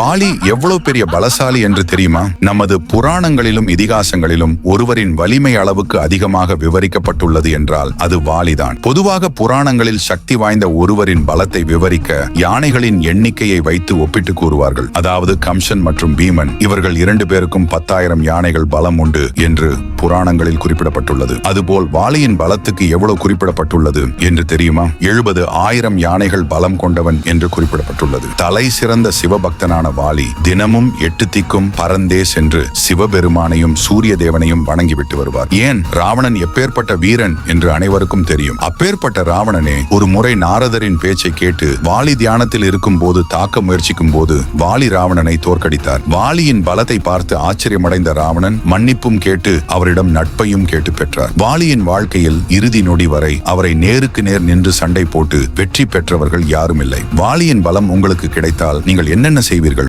வாலி எவ்வளவு பெரிய பலசாலி என்று தெரியுமா? நமது புராணங்களிலும் இதிகாசங்களிலும் ஒருவரின் வலிமை அளவுக்கு அதிகமாக விவரிக்கப்பட்டுள்ளது என்றால் அது வாலிதான். பொதுவாக புராணங்களில் சக்தி வாய்ந்த ஒருவரின் பலத்தை விவரிக்க யானைகளின் எண்ணிக்கையை வைத்து ஒப்பிட்டு கூறுவார்கள். அதாவது கம்சன் மற்றும் பீமன் இவர்கள் இரண்டு பேருக்கும் பத்தாயிரம் யானைகள் பலம் உண்டு என்று புராணங்களில் குறிப்பிடப்பட்டுள்ளது. அதுபோல் வாலியின் பலத்துக்கு எவ்வளவு குறிப்பிடப்பட்டுள்ளது என்று தெரியுமா? எழுபது ஆயிரம் யானைகள் பலம் கொண்டவன் என்று குறிப்பிடப்பட்டுள்ளது. தலை சிறந்த சிவபக்தனான வாலி தினமும் எட்டு திக்கும் பறந்தே சென்று சிவபெருமானையும் சூரிய தேவனையும் வணங்கிவிட்டு வருவார். ஏன்? ராவணன் எப்பேற்பட்ட வீரன் என்று அனைவருக்கும் தெரியும். அப்பேற்பட்ட ராவணனே ஒரு முறை நாரதரின் பேச்சை கேட்டு வாலி தியானத்தில் இருக்கும் போது தாக்க முயற்சிக்கும் போது வாலி ராவணனை தோற்கடித்தார். வாலியின் பலத்தை பார்த்து ஆச்சரியமடைந்த ராவணன் மன்னிப்பும் கேட்டு அவரிடம் நட்பையும் கேட்டு பெற்றார். வாலியின் வாழ்க்கையில் இறுதி நொடி வரை அவரை நேருக்கு நேர் நின்று சண்டை போட்டு வெற்றி பெற்றவர்கள் யாரும் இல்லை வாலியின் பலம் உங்களுக்கு கிடைத்தால் நீங்கள் என்னென்ன செய்வீர்கள்?